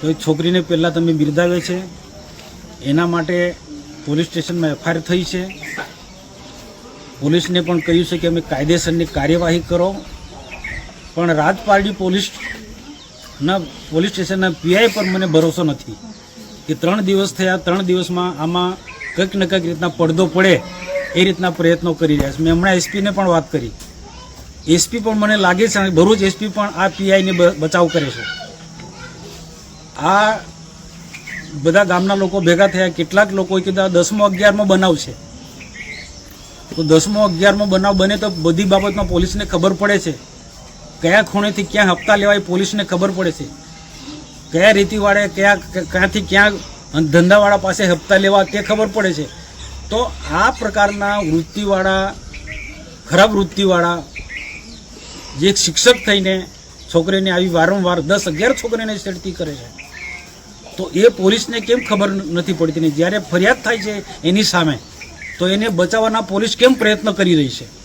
તો એ છોકરીને પહેલાં તમે બિરદાવે છે. એના માટે પોલીસ સ્ટેશનમાં એફઆઈઆર થઈ છે. પોલીસને પણ કહ્યું છે કે અમે કાયદેસરની કાર્યવાહી કરો. પણ રાજપારડી પોલીસના પોલીસ સ્ટેશનના પીઆઈ પર મને ભરોસો નથી કે ત્રણ દિવસ થયા, ત્રણ દિવસમાં આમાં કંઈક ને કંઈક રીતના પડદો પડે એ રીતના પ્રયત્નો કરી રહ્યા છે. મેં હમણાં એસપીને પણ વાત કરી. એસપી પણ મને લાગે છે ભરૂચ એસપી પણ આ પીઆઈને બચાવ કરે છે. આ બધા ગામના લોકો ભેગા થયા. કેટલાક લોકોએ કીધું દસમો અગિયારમો બનાવ છે. તો દસમો અગિયારમો બનાવ બને તો બધી બાબતમાં પોલીસને ખબર પડે છે. કયા ખૂણેથી ક્યાં હપ્તા લેવાય પોલીસને ખબર પડે છે. કયા રીતિવાળે કયા ક્યાંથી ક્યાં ધંધાવાળા પાસે હપ્તા લેવા તે ખબર પડે છે. તો આ પ્રકારના વૃત્તિવાળા, ખરાબ વૃત્તિવાળા, જે શિક્ષક થઈને છોકરીને આવી વારંવાર દસ અગિયાર છોકરીને છેડતી કરે છે. તો એ પોલીસને કેમ ખબર નથી પડતી ને જ્યારે ફરિયાદ થાય છે એની સામે, તો એને બચાવવાના પોલીસ કેમ પ્રયત્ન કરી રહી છે?